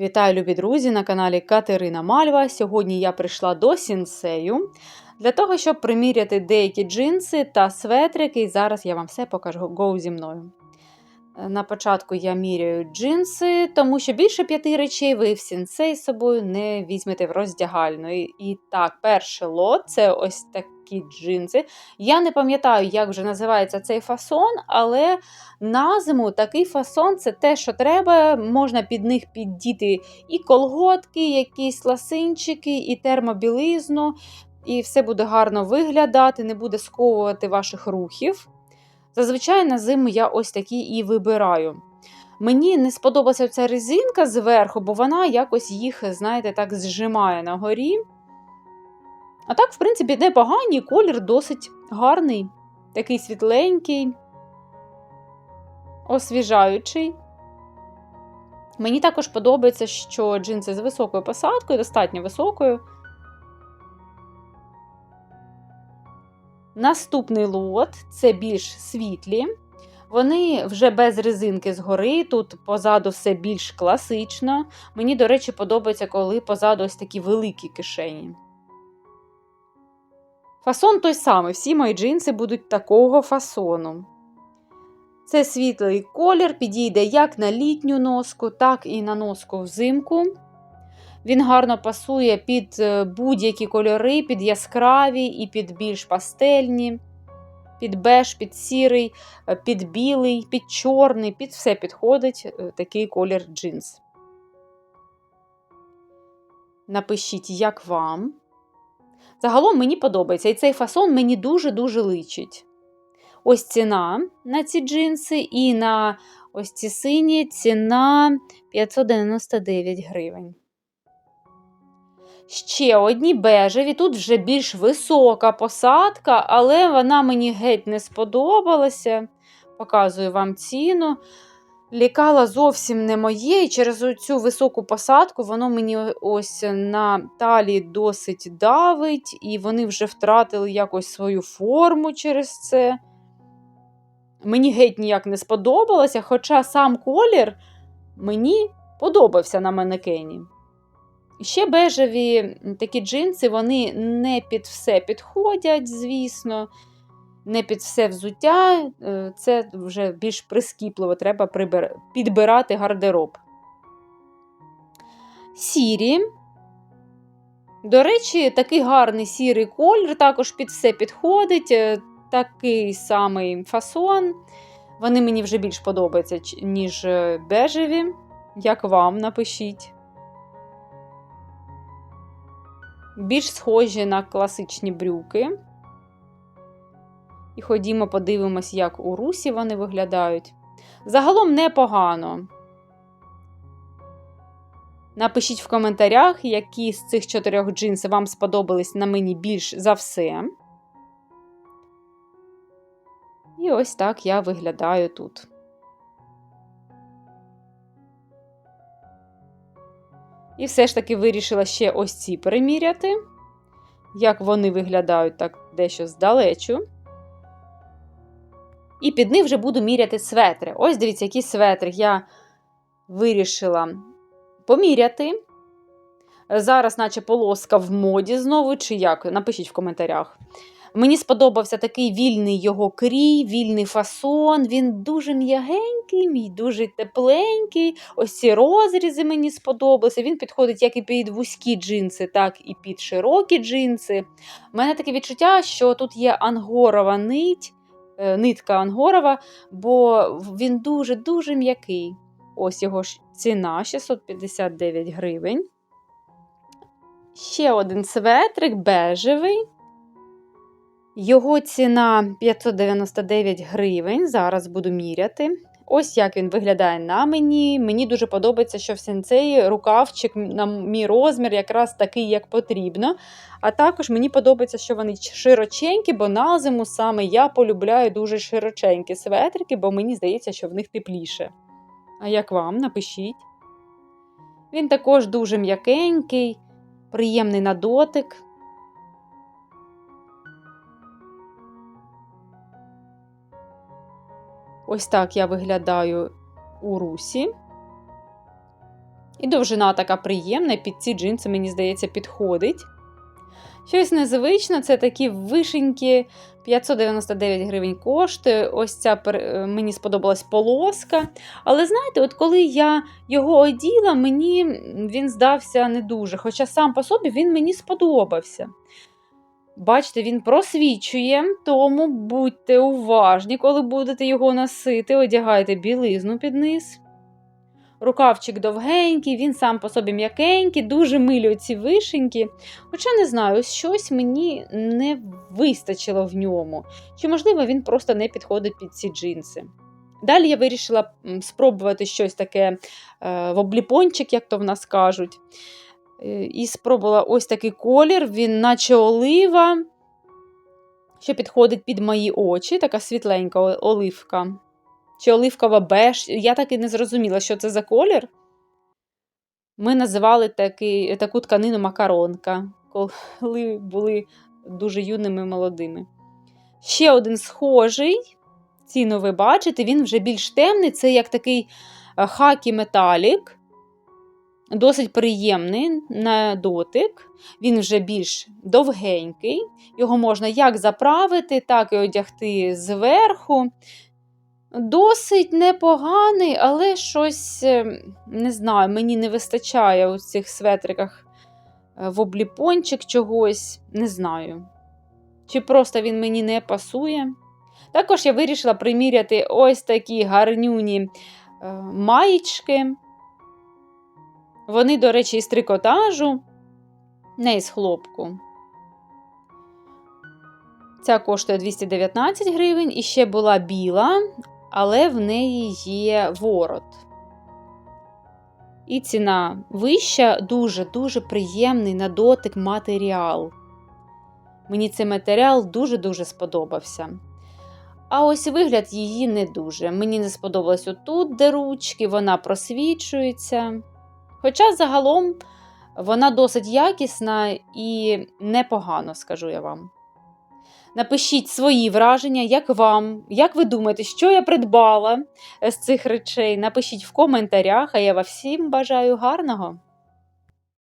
Вітаю, любі друзі, на каналі Катерина Мальва. Сьогодні я прийшла до сінсею для того, щоб приміряти деякі джинси та светрики. І зараз я вам все покажу. Гоу зі мною. Е, На початку я міряю джинси, тому що більше п'яти речей ви в сінсей з собою не візьмете в роздягальну. І так, перший лот це ось такі джинси. Я не пам'ятаю, як вже називається цей фасон, але на зиму такий фасон це те, що треба. Можна під них піддіти і колготки, якісь ласинчики, і термобілизну, і все буде гарно виглядати, не буде сковувати ваших рухів. Зазвичай на зиму я ось такі і вибираю. Мені не сподобалася ця резинка зверху, бо вона якось їх, знаєте, так зжимає на горі. А так, в принципі, непоганий, колір досить гарний, такий світленький, освіжаючий. Мені також подобається, що джинси з високою посадкою, достатньо високою. Наступний лот це більш світлі. Вони вже без резинки згори, тут позаду все більш класично. Мені, до речі, подобається, коли позаду ось такі великі кишені. Фасон той самий, всі мої джинси будуть такого фасону. Це світлий колір, підійде як на літню носку, так і на носку взимку. Він гарно пасує під будь-які кольори, під яскраві і під більш пастельні, під беж, під сірий, під білий, під чорний, під все підходить такий колір джинс. Напишіть, як вам. Загалом мені подобається. І цей фасон мені дуже-дуже личить. Ось ціна на ці джинси, і на ось ці сині ціна 599 гривень. Ще одні бежеві, тут вже більш висока посадка, але вона мені геть не сподобалася. Показую вам ціну. Лікала зовсім не моє, і через цю високу посадку воно мені ось на талії досить давить, і вони вже втратили якось свою форму через це. Мені геть ніяк не сподобалося, хоча сам колір мені подобався на манекені. Ще бежеві такі джинси, вони не під все підходять, звісно, не під все взуття. Це вже більш прискіпливо, треба підбирати гардероб. Сірі. До речі, такий гарний сірий колір, також під все підходить, такий самий фасон. Вони мені вже більш подобаються, ніж бежеві. Як вам напишіть. Більш схожі на класичні брюки. І ходімо, подивимось, як у русі вони виглядають. Загалом непогано. Напишіть в коментарях, які з цих чотирьох джинсів вам сподобались на мені більш за все. І ось так я виглядаю тут. І все ж таки вирішила ще ось ці переміряти. Як вони виглядають так дещо здалечу. І під них вже буду міряти светри. Ось дивіться, які светри я вирішила поміряти. Зараз, наче полоска в моді знову, чи як? Напишіть в коментарях. Мені сподобався такий вільний його крій, вільний фасон. Він дуже м'ягенький, мій дуже тепленький. Ось ці розрізи мені сподобалися. Він підходить як і під вузькі джинси, так і під широкі джинси. У мене таке відчуття, що тут є ангорова нить, нитка ангорова, бо він дуже-дуже м'який. Ось його ціна 659 гривень. Ще один светрик бежевий. Його ціна 599 гривень. Зараз буду міряти. Ось як він виглядає на мені. Мені дуже подобається, що в сенцеї рукавчик на мій розмір якраз такий, як потрібно. А також мені подобається, що вони широченькі, бо на зиму саме я полюбляю дуже широченькі светрики, бо мені здається, що в них тепліше. А як вам? Напишіть. Він також дуже м'якенький, приємний на дотик. Ось так я виглядаю у русі. І довжина така приємна, під ці джинси, мені здається, підходить. Щось незвичне, це такі вишеньки, 599 гривень коштує. Ось ця е, мені сподобалась полоска. Але знаєте, от коли я його оділа, мені він здався не дуже. Хоча сам по собі він мені сподобався. Бачите, він просвічує, тому будьте уважні, коли будете його носити, одягайте білизну під низ. Рукавчик довгенький, він сам по собі м'якенький, дуже милі ці вишеньки. Хоча не знаю, щось мені не вистачило в ньому. Чи, можливо, він просто не підходить під ці джинси. Далі я вирішила спробувати щось таке е, в обліпончик, як то в нас кажуть. Е, І спробувала ось такий колір, він наче олива, що підходить під мої очі, така світленька оливка. Чи оливкова беж. Я так і не зрозуміла, що це за колір. Ми називали такий, таку тканину макаронка, коли були дуже юними молодими. Ще один схожий. Ціну ви бачите, він вже більш темний, це як такий е, хакі металік. Досить приємний на дотик. Він вже більш довгенький. Його можна як заправити, так і одягти зверху. Досить непоганий, але щось, е, не знаю, мені не вистачає у цих светриках е, в обліпончик чогось, не знаю. Чи просто він мені не пасує. Також я вирішила приміряти ось такі гарнюні е, маєчки. Вони, до речі, із трикотажу, не із хлопку. Ця коштує 219 гривень, і ще була біла, але в неї є ворот. І ціна вища, дуже-дуже приємний на дотик матеріал. Мені цей матеріал дуже-дуже сподобався. А ось вигляд її не дуже. Мені не сподобалось отут, де ручки, вона просвічується. Хоча загалом вона досить якісна і непогано, скажу я вам. Напишіть свої враження, як вам, як ви думаєте, що я придбала з цих речей. Напишіть в коментарях, а я вам всім бажаю гарного!